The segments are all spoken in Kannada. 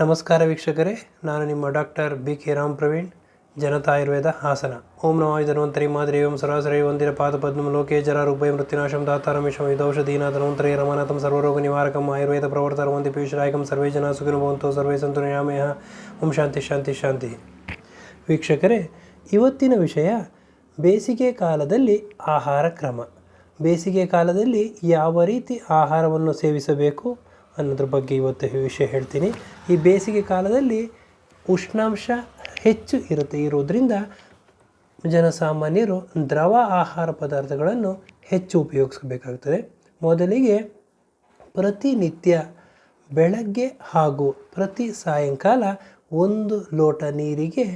ನಮಸ್ಕಾರ ವೀಕ್ಷಕರೇ, ನಾನು ನಿಮ್ಮ doctor B K Ram Praveen, Janata Ayurveda Hassan. ಓಂ ನಮೋ ಧನ್ವಂತರಿ ಮಾದರಿ, ಓಂ ಸರಾಸರಿ ಒಂದಿರ ಪಾದ ಪದ್ಮ ಲೋಕೇ ಜರ ರುಭಯ ಮೃತ್ಯುನಾಶಂ ದಾತಾರಮೇಶಂ ಇದೌಷಧೀನ ಧನ್ವಂತರಿ, ರಮನಾಥಂ, ಸರ್ವರೋಗ ನಿವಾರಕಂ, ಆಯುರ್ವೇದ ಪ್ರವರ್ತರ ವಂದಿ ಪೀಶರಾಯಕಂ ಸರ್ವೇ ಜನ, ಸುಖಿನ ಭವಂತು, ಸರ್ವೇ ಸಂತು ಓಂ ಶಾಂತಿ ಶಾಂತಿ ಶಾಂತಿ. ವೀಕ್ಷಕರೇ, ಇವತ್ತಿನ ವಿಷಯ, ಬೇಸಿಗೆ ಕಾಲದಲ್ಲಿ ಆಹಾರ ಕ್ರಮ. ಬೇಸಿಗೆ ಕಾಲದಲ್ಲಿ ಯಾವ ರೀತಿ ಆಹಾರವನ್ನು ಸೇವಿಸಬೇಕು? ಅನ್ನೋದ್ರ ಬಗ್ಗೆ ಇವತ್ತು ವಿಷಯ ಹೇಳ್ತೀನಿ. ಈ ಬೇಸಿಗೆ ಕಾಲದಲ್ಲಿ ಉಷ್ಣಾಂಶ ಹೆಚ್ಚು ಇರುತ್ತೆ. ಇರೋದ್ರಿಂದ ಜನಸಾಮಾನ್ಯರು ದ್ರವ ಆಹಾರ ಪದಾರ್ಥಗಳನ್ನು ಹೆಚ್ಚು ಉಪಯೋಗಿಸಬೇಕಾಗ್ತದೆ. ಮೊದಲಿಗೆ ಪ್ರತಿನಿತ್ಯ ಬೆಳಗ್ಗೆ ಹಾಗೂ ಪ್ರತಿ ಸಾಯಂಕಾಲ ಒಂದು ಲೋಟ ನೀರಿಗೆ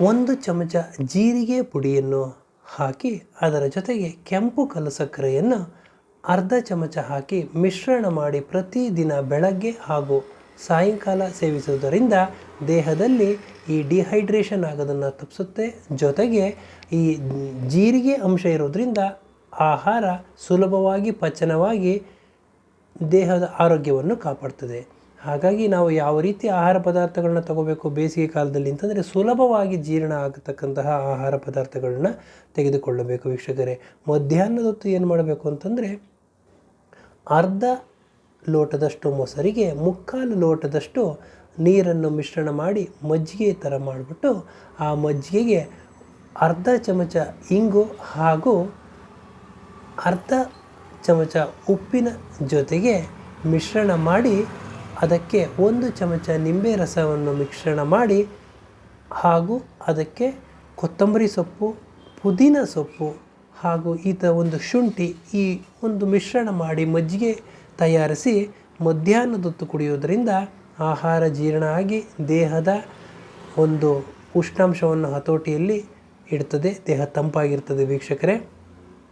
ಒಂದು ಚಮಚ ಜೀರಿಗೆ ಪುಡಿಯನ್ನು ಹಾಕಿ ಅದರ ಜೊತೆಗೆ ಕೆಂಪು ಕಲ್ಲಸಕ್ಕರೆಯನ್ನು ಅರ್ಧ ಚಮಚ ಹಾಕಿ ಮಿಶ್ರಣ ಮಾಡಿ ಪ್ರತಿದಿನ ಬೆಳಗ್ಗೆ ಹಾಗೂ ಸಾಯಂಕಾಲ ಸೇವಿಸುವುದರಿಂದ ದೇಹದಲ್ಲಿ ಈ ಡಿಹೈಡ್ರೇಷನ್ ಆಗೋದನ್ನು ತಪ್ಪಿಸುತ್ತೆ. ಜೊತೆಗೆ ಈ ಜೀರಿಗೆ ಅಂಶ ಇರೋದ್ರಿಂದ ಆಹಾರ ಸುಲಭವಾಗಿ, ಪಚನವಾಗಿ ದೇಹದ ಆರೋಗ್ಯವನ್ನು ಕಾಪಾಡ್ತದೆ. ಹಾಗಾಗಿ ನಾವು ಯಾವ ರೀತಿ ಆಹಾರ ಪದಾರ್ಥಗಳನ್ನ ತಗೋಬೇಕು ಬೇಸಿಗೆ ಕಾಲದಲ್ಲಿ ಅಂತಂದರೆ ಸುಲಭವಾಗಿ ಜೀರ್ಣ ಆಗತಕ್ಕಂತಹ ಆಹಾರ ಪದಾರ್ಥಗಳನ್ನ ತೆಗೆದುಕೊಳ್ಳಬೇಕು ವೀಕ್ಷಕರೇ. ಮಧ್ಯಾಹ್ನದ ಹೊತ್ತು ಏನು ಮಾಡಬೇಕು ಅಂತಂದರೆ ಅರ್ಧ ಲೋಟದಷ್ಟು ಮೊಸರಿಗೆ ಮುಕ್ಕಾಲು ಲೋಟದಷ್ಟು ನೀರನ್ನು ಮಿಶ್ರಣ ಮಾಡಿ ಮಜ್ಜಿಗೆ ಥರ ಮಾಡಿಬಿಟ್ಟು ಆ ಮಜ್ಜಿಗೆಗೆ ಅರ್ಧ ಚಮಚ ಇಂಗು ಹಾಗೂ ಅರ್ಧ ಚಮಚ ಉಪ್ಪಿನ ಜೊತೆಗೆ ಮಿಶ್ರಣ ಮಾಡಿ ಅದಕ್ಕೆ ಒಂದು ಚಮಚ ನಿಂಬೆ ರಸವನ್ನು ಮಿಶ್ರಣ ಮಾಡಿ ಹಾಗೂ ಅದಕ್ಕೆ ಕೊತ್ತಂಬರಿ ಸೊಪ್ಪು, ಪುದೀನ ಸೊಪ್ಪು ಹಾಗೂ ಈತ ಒಂದು ಶುಂಠಿ ಈ ಒಂದು ಮಿಶ್ರಣ ಮಾಡಿ ಮಜ್ಜಿಗೆ ತಯಾರಿಸಿ ಮಧ್ಯಾಹ್ನದೊತ್ತು ಕುಡಿಯೋದರಿಂದ ಆಹಾರ ಜೀರ್ಣ ಆಗಿ ದೇಹದ ಒಂದು ಉಷ್ಣಾಂಶವನ್ನು ಹತೋಟಿಯಲ್ಲಿ ಇಡ್ತದೆ, ದೇಹ ತಂಪಾಗಿರ್ತದೆ ವೀಕ್ಷಕರೇ.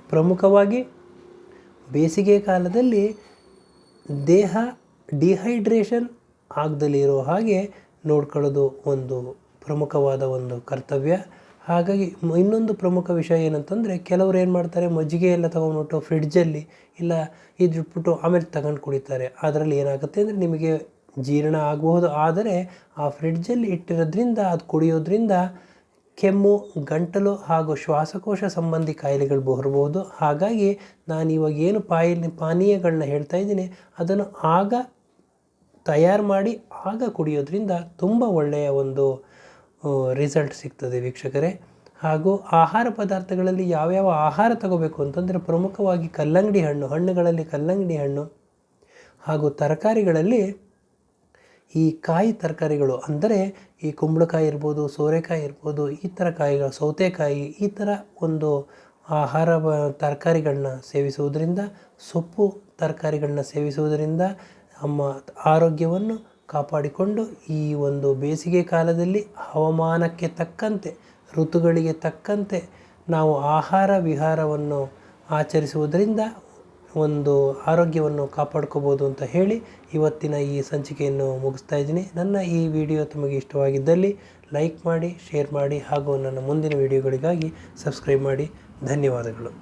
ಪ್ರಮುಖವಾಗಿ ಬೇಸಿಗೆ ಕಾಲದಲ್ಲಿ ದೇಹ ಡಿಹೈಡ್ರೇಷನ್ ಆಗದಲ್ಲಿ ಇರೋ ಹಾಗೆ ನೋಡ್ಕೊಳ್ಳೋದು ಒಂದು ಪ್ರಮುಖವಾದ ಒಂದು ಕರ್ತವ್ಯ. ಹಾಗಾಗಿ ಇನ್ನೊಂದು ಪ್ರಮುಖ ವಿಷಯ ಏನಂತಂದರೆ ಕೆಲವರು ಏನು ಮಾಡ್ತಾರೆ, ಮಜ್ಜಿಗೆ ಎಲ್ಲ ತೊಗೊಂಡ್ಬಿಟ್ಟು ಫ್ರಿಡ್ಜಲ್ಲಿ ಇಲ್ಲ ಇದಿಟ್ಬಿಟ್ಟು ಆಮೇಲೆ ತಗೊಂಡು ಕುಡಿತಾರೆ. ಅದರಲ್ಲಿ ಏನಾಗುತ್ತೆ ಅಂದರೆ ನಿಮಗೆ ಜೀರ್ಣ ಆಗಬಹುದು. ಆದರೆ ಆ ಫ್ರಿಡ್ಜಲ್ಲಿ ಇಟ್ಟಿರೋದ್ರಿಂದ, ಅದು ಕುಡಿಯೋದ್ರಿಂದ ಕೆಮ್ಮು, ಗಂಟಲು ಹಾಗೂ ಶ್ವಾಸಕೋಶ ಸಂಬಂಧಿ ಕಾಯಿಲೆಗಳು ಬರಬಹುದು. ಹಾಗಾಗಿ ನಾನು ಇವಾಗ ಏನು ಪಾಯಿ ಪಾನೀಯಗಳನ್ನ ಹೇಳ್ತಾ ಇದ್ದೀನಿ, ಅದನ್ನು ಆಗ ತಯಾರು ಮಾಡಿ ಆಗ ಕುಡಿಯೋದ್ರಿಂದ ತುಂಬ ಒಳ್ಳೆಯ ಒಂದು ರಿಸಲ್ಟ್ ಸಿಗ್ತದೆ ವೀಕ್ಷಕರೇ. ಹಾಗೂ ಆಹಾರ ಪದಾರ್ಥಗಳಲ್ಲಿ ಯಾವ್ಯಾವ ಆಹಾರ ತಗೋಬೇಕು ಅಂತಂದರೆ ಪ್ರಮುಖವಾಗಿ ಕಲ್ಲಂಗಡಿ ಹಣ್ಣು, ಹಣ್ಣುಗಳಲ್ಲಿ ಕಲ್ಲಂಗಡಿ ಹಣ್ಣು ಹಾಗೂ ತರಕಾರಿಗಳಲ್ಲಿ ಈ ಕಾಯಿ ತರಕಾರಿಗಳು ಅಂದರೆ ಈ ಕುಂಬಳಕಾಯಿ ಇರ್ಬೋದು, ಸೋರೆಕಾಯಿ ಇರ್ಬೋದು, ಈ ಥರ ಕಾಯಿಗಳು, ಸೌತೆಕಾಯಿ ಈ ಥರ ಒಂದು ಆಹಾರ ತರಕಾರಿಗಳನ್ನ ಸೇವಿಸುವುದರಿಂದ, ಸೊಪ್ಪು ತರಕಾರಿಗಳನ್ನ ಸೇವಿಸುವುದರಿಂದ ನಮ್ಮ ಆರೋಗ್ಯವನ್ನು ಕಾಪಾಡಿಕೊಂಡು ಈ ಒಂದು ಬೇಸಿಗೆ ಕಾಲದಲ್ಲಿ ಹವಾಮಾನಕ್ಕೆ ತಕ್ಕಂತೆ, ಋತುಗಳಿಗೆ ತಕ್ಕಂತೆ ನಾವು ಆಹಾರ ವಿಹಾರವನ್ನು ಆಚರಿಸುವುದರಿಂದ ಒಂದು ಆರೋಗ್ಯವನ್ನು ಕಾಪಾಡ್ಕೋಬೋದು ಅಂತ ಹೇಳಿ ಇವತ್ತಿನ ಈ ಸಂಚಿಕೆಯನ್ನು ಮುಗಿಸ್ತಾ ಇದ್ದೀನಿ. ನನ್ನ ಈ ವಿಡಿಯೋ ತಮಗೆ ಇಷ್ಟವಾಗಿದ್ದಲ್ಲಿ ಲೈಕ್ ಮಾಡಿ, ಶೇರ್ ಮಾಡಿ ಹಾಗೂ ನನ್ನ ಮುಂದಿನ ವಿಡಿಯೋಗಳಿಗಾಗಿ ಸಬ್ಸ್ಕ್ರೈಬ್ ಮಾಡಿ. ಧನ್ಯವಾದಗಳು.